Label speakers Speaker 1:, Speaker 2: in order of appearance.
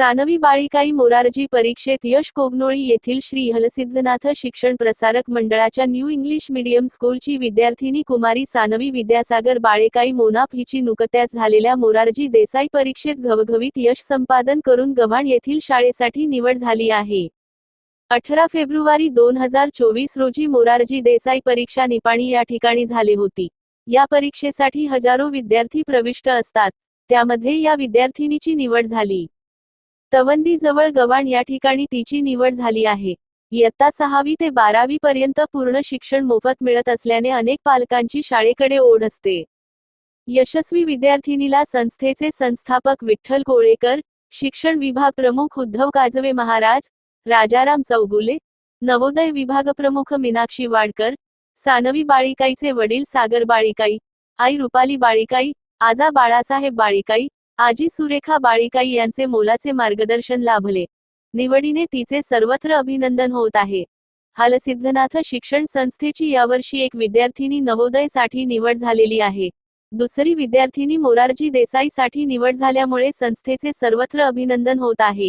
Speaker 1: सानवी बाळिकाई मोरारजी परीक्षेत यश कोगनोळी येथील श्री हलसिद्धनाथ शिक्षण प्रसारक मंडळाच्या न्यू इंग्लिश मीडियम स्कूलची विद्यार्थिनी कुमारी सानवी विद्यासागर बाळेकाई मोनाफ हिची नुकत्याच झालेल्या मोरारजी देसाई परीक्षेत घवघवीत यश संपादन करून गव्हाण येथील शाळेसाठी निवड झाली आहे. अठरा फेब्रुवारी दोन हजार चोवीस रोजी मोरारजी देसाई परीक्षा निपाणी या ठिकाणी झाली होती. या परीक्षेसाठी हजारो विद्यार्थी प्रविष्ट असतात. त्यामध्ये या विद्यार्थिनीची निवड झाली. तवंदीजवळ गवाण गव्हाण या ठिकाणी तिची निवड झाली आहे. इयत्ता सहावी ते बारावी पर्यंत पूर्ण शिक्षण मोफत मिळत असल्याने अनेक पालकांची शाळेकडे ओढ असते. यशस्वी विद्यार्थिनीला संस्थेचे संस्थापक विठ्ठल कोळेकर शिक्षण विभाग प्रमुख उद्धव काजवे महाराज राजाराम चौगुले नवोदय विभाग प्रमुख मीनाक्षी वाडकर सानवी बाळिकाईचे वडील सागर बाळिकाई आई रुपाली बाळिकाई आजा बाळासाहेब बाळिकाई आजी सुरेखा बाळिकाई यांचे मोलाचे मार्गदर्शन लाभले. निवडीने तिचे सर्वत्र अभिनंदन होत आहे. हालसिद्धनाथ शिक्षण संस्थेची यावर्षी एक विद्यार्थिनी नवोदयसाठी निवड झालेली आहे. दुसरी विद्यार्थिनी मोरारजी देसाई साठी निवड झाल्यामुळे संस्थेचे सर्वत्र अभिनंदन होत आहे.